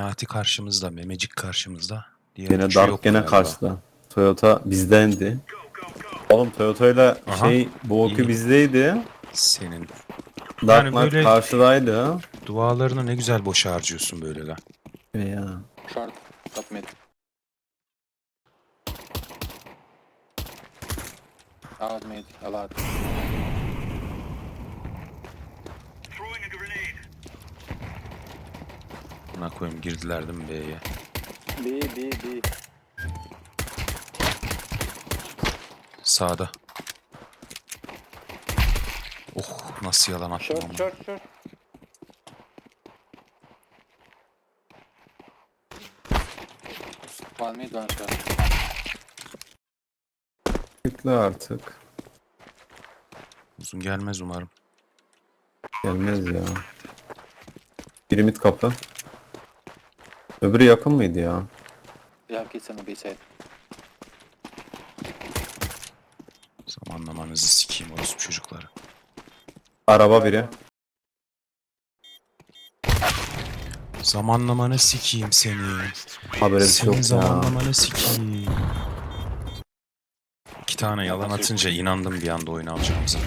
Memati karşımızda, Memecik karşımızda. Diğer Gene üçü Dark yok gene galiba. karşıda. Toyota bizdendi. Oğlum Toyota ile Aha. şey bu oku bizdeydi. Senin Dark Yani Knight böyle- karşıdaydı. dualarını ne güzel boşa harcıyorsun böyle lan. Ya. Short, top mid. Out mid, a lot. Buna koyayım girdiler değil mi B'ye? B, B, B. Sağda. Oh nasıl yalan attım Short, ama. short, short. One mid, one short. Tıkla artık. Uzun gelmez umarım. Gelmez ya. Biri mid kapı. Öbürü yakın mıydı ya? We have kids on the B side. Zamanlamanızı sikeyim orospu çocukları. Araba biri. Zamanlamanı sikeyim seni. Ha böyle bir şey Senin yok ya. zamanlamanı sikeyim. İki tane yalan atınca inandım bir anda oyun alacağımıza.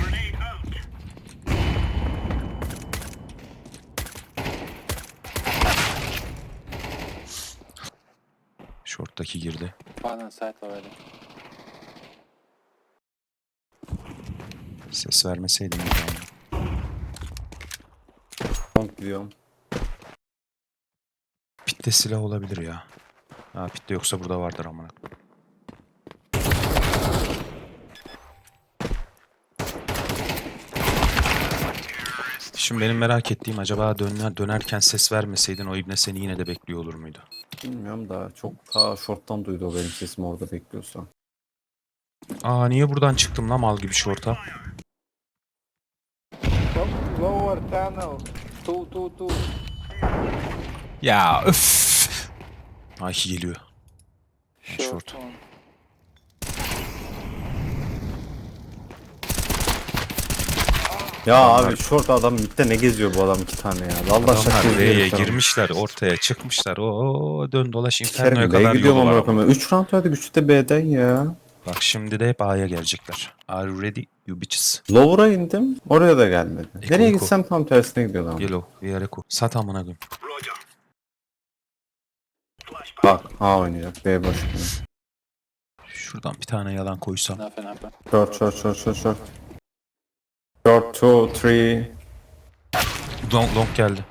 Short'taki girdi. One on side already. Ses vermeseydim iyiydi. Long diyorum. Pitte silah olabilir ya. Ha pitte yoksa burada vardır amına. Şimdi benim merak ettiğim acaba döner, dönerken ses vermeseydin o ibne seni yine de bekliyor olur muydu? Bilmiyorum da çok ta short'tan duydu o benim sesimi orada bekliyorsa. Aa niye buradan çıktım lan mal gibi? Top lower tunnel. Two, two, two. Ya öf. Ay geliyor. Short. one. Ya abi short adam midde ne geziyor bu adam iki tane ya. Vallahi Adamlar şaka yapıyorum. girmişler ortaya çıkmışlar. Oo dön dolaş Inferno'ya Kerim B'ye kadar gidiyorum yolu var. ama bakıyorum. 3 round verdik 3'ü de B'den ya. Bak şimdi de hep A'ya gelecekler. Are you ready you bitches? Lower'a indim. Oraya da gelmedi. Eko, Nereye eko. gitsem tam tersine gidiyor lan. Yellow, Viyareko. Sat amına koyayım. Bak A oynayacak. B boş. Şuradan bir tane yalan koysam. Short short short short short. Short 2 3. Long, long geldi.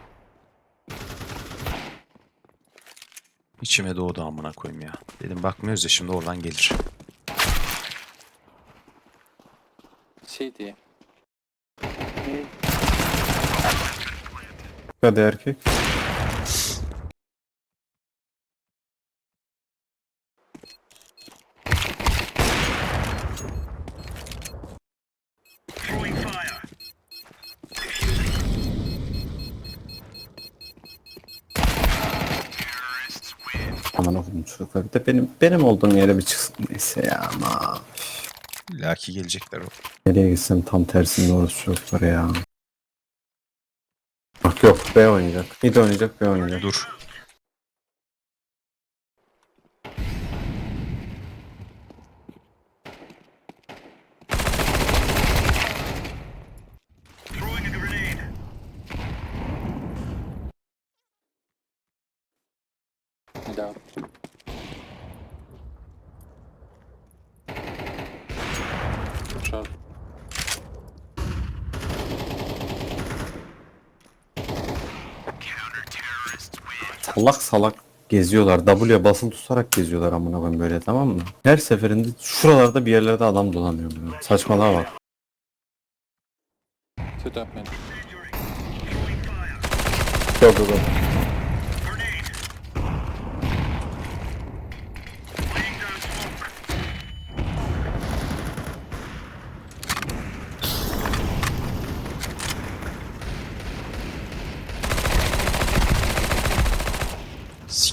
İçime doğdu amına koyayım ya. Dedim bakmıyoruz ya şimdi oradan gelir. CT. Mid. Hadi erkek. Çocuklar. Bir de benim benim olduğum yere bir çıksın neyse ya ama. İlla ki gelecekler o. Nereye gitsem tam tersinde orası çocuklar ya. Bak yok B oynayacak. İyi de oynayacak B oynayacak. Dur. Mid out. Short. Salak salak geziyorlar. W'ye basılı tutarak geziyorlar amına koyayım böyle tamam mı? Her seferinde şuralarda bir yerlerde adam dolanıyor böyle. Saçmalığa bak. Mid. Yok yok yok.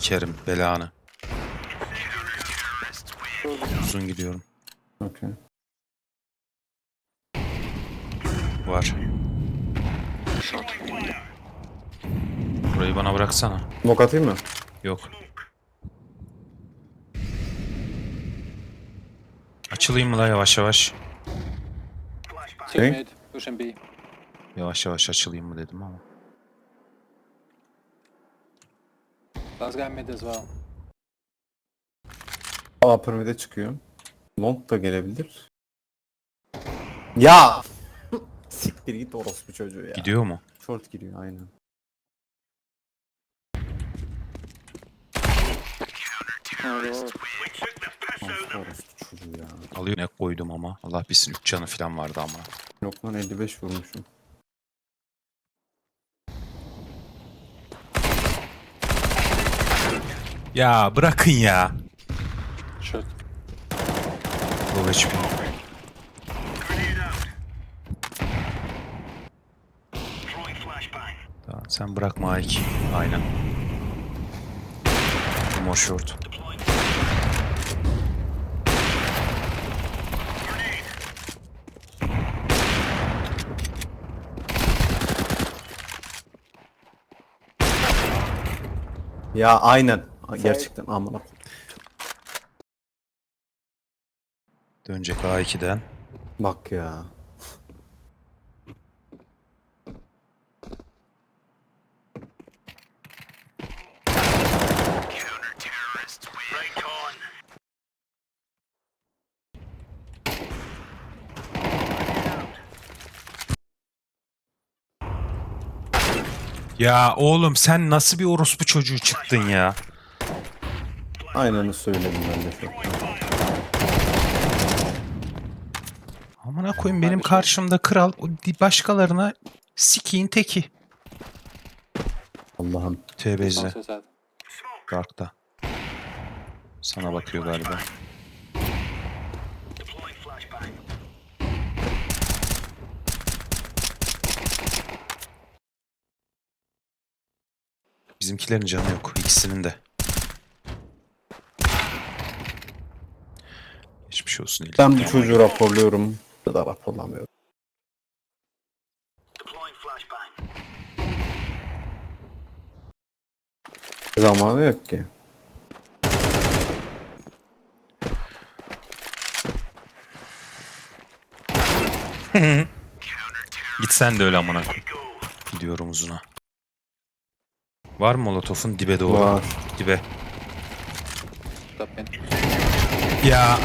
Sikerim belanı. Uzun gidiyorum. Okey. Var. Burayı bana bıraksana. Mok atayım mı? Yok. Açılayım mı la yavaş yavaş? Okay. Yavaş yavaş açılayım mı dedim ama. Last guy mid as well. A piramide çıkıyor. Long da gelebilir. Ya! Siktir git orospu çocuğu ya. Gidiyor mu? Short giriyor aynen. Nasıl orospu çocuğu ya. Alıyor ne koydum ama. Allah bilsin 3 canı falan vardı ama. Yok lan 55 vurmuşum. Ya bırakın ya. Short. Low HP. Tamam sen bırakma Ike. Aynen. More short. Ya aynen. Gerçekten amına. Dönecek A2'den. Bak ya. Ya oğlum sen nasıl bir orospu çocuğu çıktın ya? Aynını söyledim ben de çok. Amına koyayım benim karşımda kral başkalarına sikiğin teki. Allah'ım. Sad. Dark'ta. Sana bakıyor galiba. Bizimkilerin canı yok. ikisinin de. Geçmiş olsun Elif. Ben bu çocuğu raporluyorum. Ya da raporlamıyorum. Zamanı yok ki. Git sen de öyle amına. Gidiyorum uzuna. Var mı molotofun dibe doğru? Var. Dibe. Ya.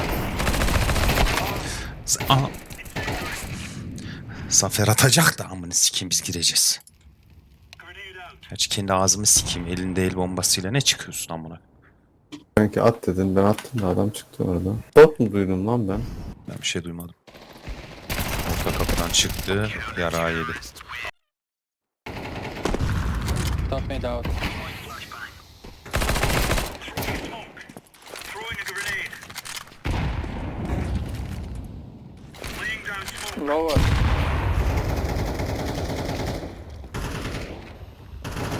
Aha. Zafer atacak da amını sikeyim biz gireceğiz. Gerçi kendi ağzımı sikeyim elinde el bombasıyla ne çıkıyorsun amına? Sanki at dedin ben attım da adam çıktı orada. Bot mu duydum lan ben? Ben bir şey duymadım. Orta kapıdan çıktı, yara yedi. Top mid out. Lower.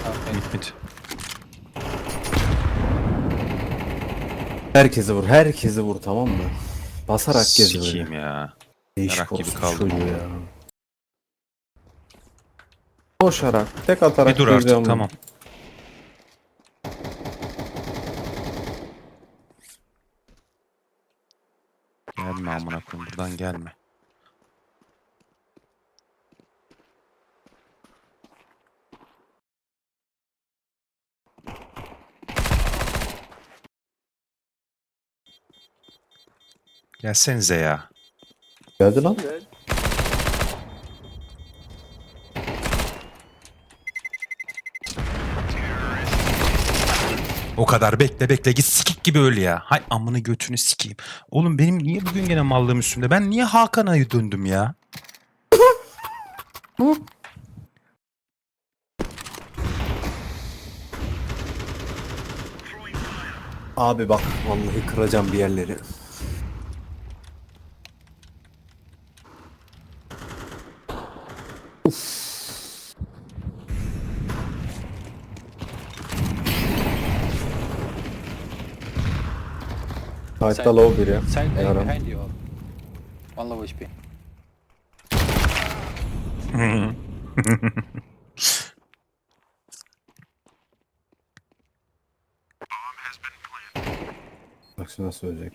Top mid. Mid. Herkesi vur, herkesi vur tamam mı? Basarak gez böyle. ya. Değişik merak gibi orospu kaldım. çocuğu ya. Koşarak, tek atarak Bir dur artık gireceğim. tamam. Gelme amına koyayım buradan gelme. Gelsenize ya. Geldi lan. O kadar bekle bekle git sikik gibi öl ya. Hay amını götünü sikeyim. Oğlum benim niye bugün gene mallığım üstümde? Ben niye Hakan'a döndüm ya? Abi bak vallahi kıracağım bir yerleri. Kayıtta low biri. Side A Yaram. behind you. One low HP. Bak şimdi nasıl ölecek.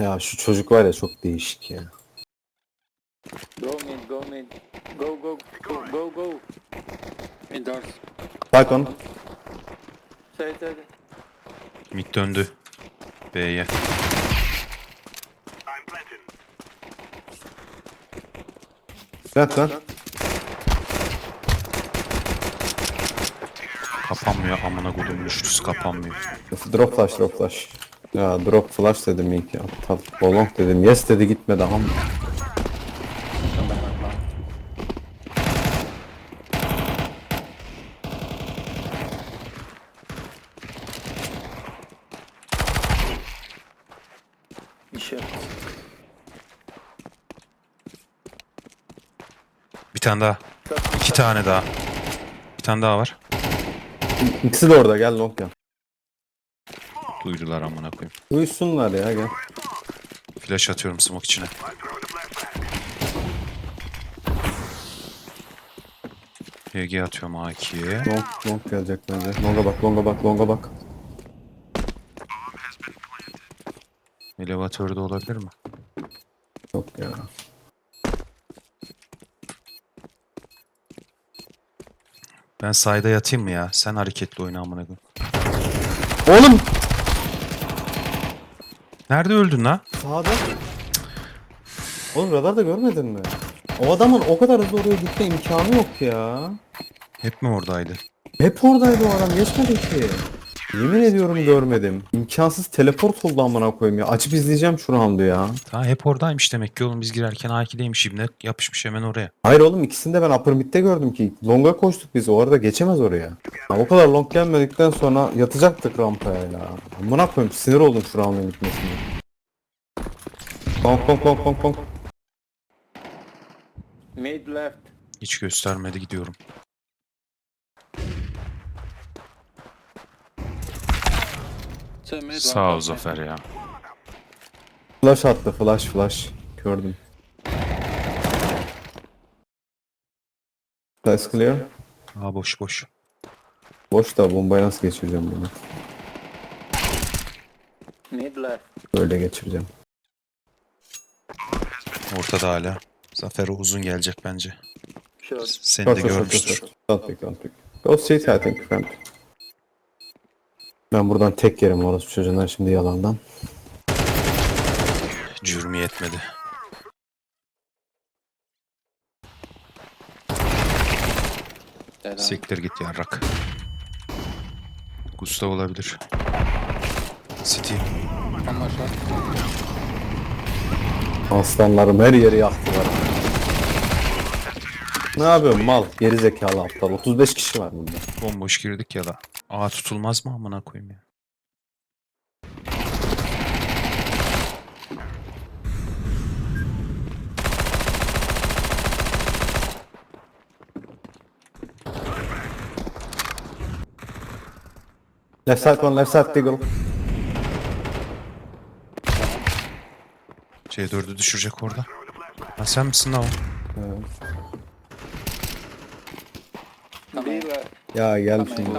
Ya şu çocuk var ya çok değişik ya. Go mid, go. Go, go, go, go, go. Mid doors. Bak on. Say, say, say. Mid döndü. B'ye. Ver lan. Kapanmıyor amına kodum üçlüsü kapanmıyor. Drop flash drop flash. Ya drop flash dedim ilk ya. Aptal. Bolong dedim. Yes dedi gitmedi ama. Come back, back, back. İşe. Bir tane daha. İki tane daha. Bir tane daha var. İkisi de orada gel long gel. Duydular amına koyayım. Uyusunlar ya gel. Flash atıyorum smoke içine. PG atıyorum A2'ye. Long, long gelecek bence. Longa bak longa bak longa bak. Elevatörde olabilir mi? Yok ya. Ben sayda yatayım mı ya? Sen hareketli oyna amına koyayım. Oğlum! Nerede öldün la? Sağda. Oğlum radarda görmedin mi? O adamın o kadar hızlı oraya gitme imkanı yok ya. Hep mi oradaydı? Hep oradaydı o adam geçmedi ki. Yemin ediyorum görmedim. İmkansız teleport oldu amına koyayım ya. Açıp izleyeceğim şu roundu ya. Ha hep oradaymış demek ki oğlum biz girerken A2'deymiş ibne yapışmış hemen oraya. Hayır oğlum ikisini de ben upper mid'de gördüm ki. Long'a koştuk biz. O arada geçemez oraya. Ya o kadar long gelmedikten sonra yatacaktık rampaya ya. Amına koyayım sinir oldum şu round'un gitmesine. Long long long long long. Mid left. Hiç göstermedi gidiyorum. Say mid. Sağ ol. Zafer ya. Flash attı flash flash. Gördüm. That's clear. Aa boş boş. Boş da bombayı nasıl geçireceğim bunu? Mid left. Böyle geçireceğim. Ortada hala. Zafer o uzun gelecek bence. Seni Short, de short, short, görmüştür. short. Don't pick, don't pick. Go sit, I think, friend. Ben buradan tek yerim orası çocuğundan şimdi yalandan. Cürmü yetmedi. On. Siktir git yarrak. Gustav olabilir. City. Aslanlarım her yeri yaktılar. Ne yapıyorsun mal? Geri zekalı aptal. 35 kişi var burada. Bomboş girdik ya da. Aa tutulmaz mı amına koyayım ya. Left side one, left side Deagle. C4'ü düşürecek orada. Ha sen misin lan o? Evet. B left. Ya gel in, şimdi.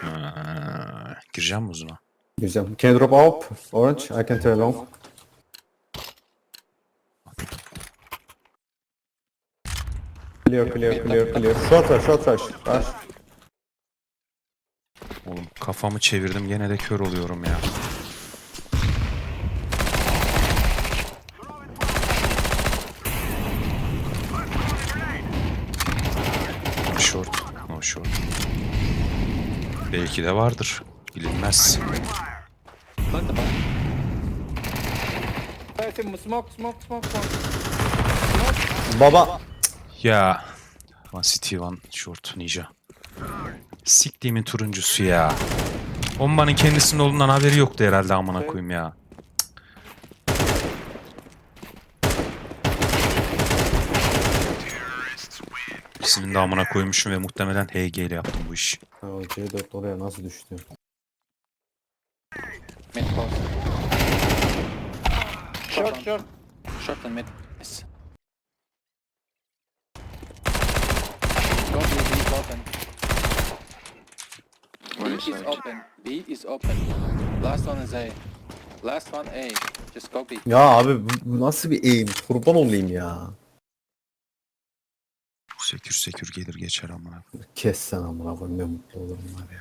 Ha, gireceğim mi uzuna? Güzel. Can you drop up? Orange, I can turn long. Clear, clear, clear, clear. Short rush, short rush. Rush. Oğlum kafamı çevirdim gene de kör oluyorum ya. Short. No short. Belki de vardır. Bilinmez. Smoke, smoke, smoke, smoke. Baba. Ya. One city one short ninja. Siktiğimin turuncusu ya. Bombanın kendisinin olduğundan haberi yoktu herhalde amına koyayım ya. İkisinin de amına koymuşum ve muhtemelen HG ile yaptım bu işi. Ya, C4 oraya nasıl düştü? Mid close. Short, short. Short and mid. Nice. Go B, B is open. B is open. B is open. Last one is A. Last one A. Just go B. Ya abi bu, bu nasıl bir eğim? Kurban olayım ya. Sekür sekür gelir geçer amına. Kes sen amına koyayım ne mutlu olurum var ya.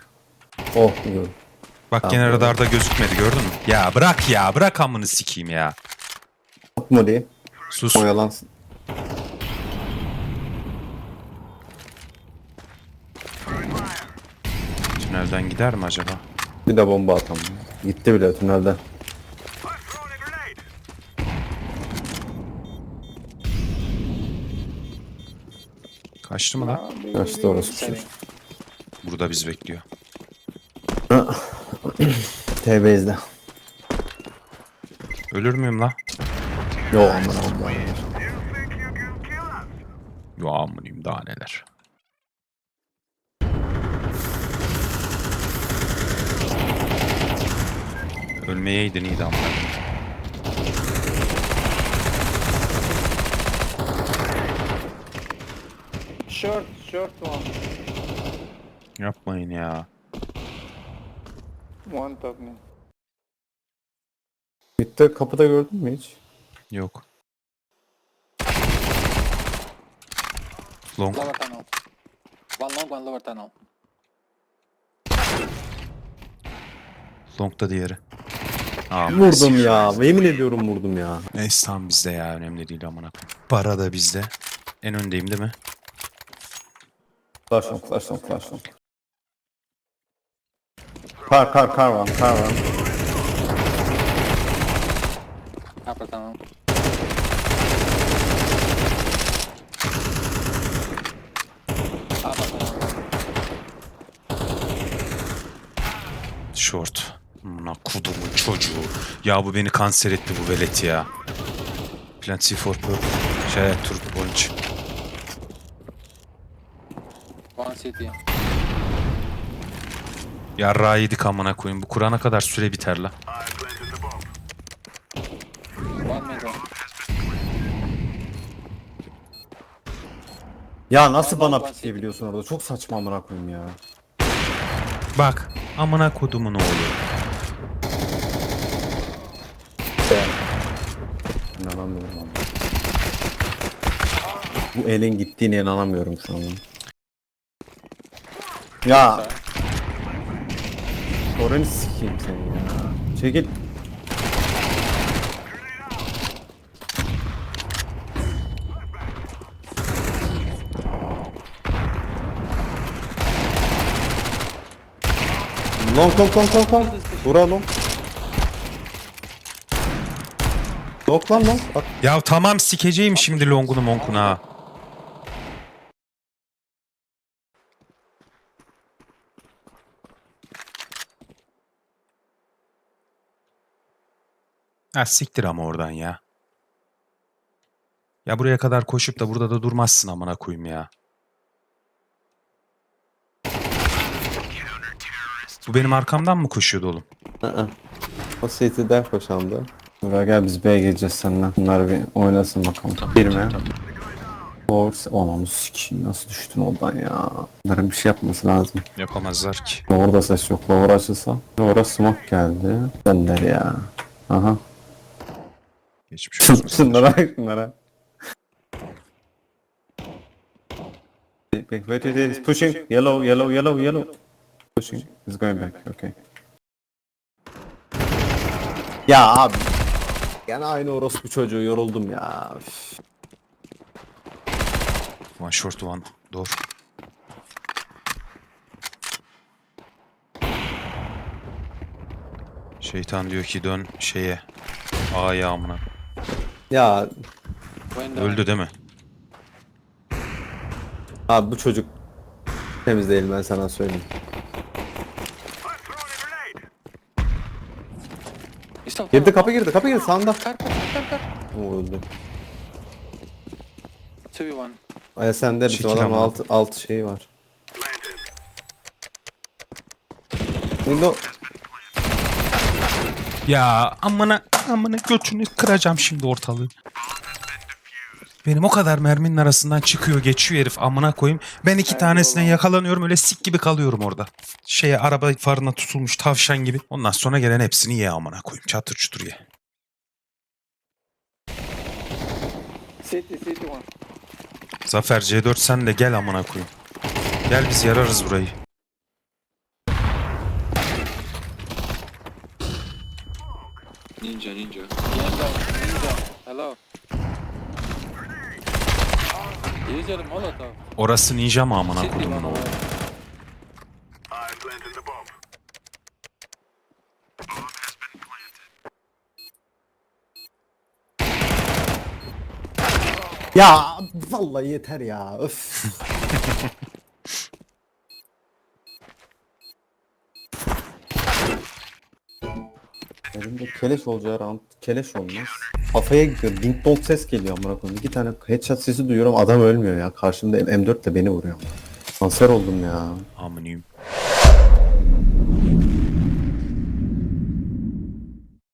Oh diyorum. Bak Tamam, gene doğru. radarda gözükmedi gördün mü? Ya bırak ya bırak amını sikeyim ya. Yapma diye. Sus. Oyalansın. Tünelden gider mi acaba? Bir de bomba atalım. Gitti bile tünelde. Kaçtı mı lan? Kaçtı orası bir şey. Burada biz bekliyor. TB izle. Ölür müyüm la? Yo amına koyayım. Yo amınıyım daha neler. Ölmeyeydin iyiydi amına. Short, short one. Yapmayın ya. One top mid. Bitti kapıda gördün mü hiç? Yok. Long. Lower tunnel. One long, one lower tunnel. Long da diğeri. Aa, Vurdum ya. Yemin ediyorum vurdum ya. Neyse tamam bizde ya önemli değil amına. koyayım. Para da bizde. En öndeyim değil mi? Flash on, flash on, flash on. Kar, kar, kar var, kar var. Upper tunnel. Short. Amına kudumun çocuğu. Ya bu beni kanser etti bu velet ya. Plant C4 purple. Şey turp orange. One city. Yarrağı yedik amına koyayım. Bu Kur'an'a kadar süre biter la. One. Ya nasıl bana pikleyebiliyorsun orada? Çok saçma amına koyayım ya. Bak. Amına kodumun oğlu. İnanamıyorum. Bu elin gittiğine inanamıyorum şu an. Ya. Oranı sikeyim seni ya. Çekil. Long long long long long. Bura long. Long lan long. At. Ya tamam sikeceğim şimdi longunu monkunu ha. Ha siktir ama oradan ya. Ya buraya kadar koşup da burada da durmazsın amına koyayım ya. Bu benim arkamdan mı koşuyordu oğlum? Aa. O City'den koşandı. Buraya gel biz B'ye geleceğiz seninle. Bunlar bir oynasın bakalım. Bir mi? Force. Ananı sikeyim nasıl düştün oradan ya. Bunların bir şey yapması lazım. Yapamazlar ki. Lower'da ses yok. Lower açılsa. Lower'a smoke geldi. Gönder ya. Aha. Geçmiş olsun. Şunlara bak şunlara. Wait, wait, wait, wait. Pushing. Yellow, yellow, yellow, yellow. Pushing. He's going back. Okay. Ya abi. Gene aynı orospu çocuğu yoruldum ya. Üf. One short one. Door. Şeytan diyor ki dön şeye. A'ya amına. Ya Window. Öldü değil mi? abi bu çocuk temiz değil ben sana söyleyeyim. Still Girdi kapı girdi kapı girdi sağında. Kar, kar, kar, kar. O öldü. 2v1. Aya sende bizim Çekil adamın ama. alt, alt şeyi var. Window. Ya amına amına götünü kıracağım şimdi ortalığı. Benim o kadar merminin arasından çıkıyor geçiyor herif amına koyayım. Ben iki tanesine yakalanıyorum öyle sik gibi kalıyorum orada. Şeye araba farına tutulmuş tavşan gibi. Ondan sonra gelen hepsini ye amına koyayım. Çatır çutur ye. Zafer C4 sen de gel amına koyayım. Gel biz yararız burayı. Ninja, ninja. Ninja, ninja. Hello. User Molotov. Orası ninja mı amına onu? away. Ya vallahi yeter ya. Öf. Elimde keleş olacağı round keleş olmaz. Kafaya gidiyor. Ding dong ses geliyor amına koyayım. İki tane headshot sesi duyuyorum. Adam ölmüyor ya. Karşımda M4 de beni vuruyor. Kanser oldum ya. Amınıyım.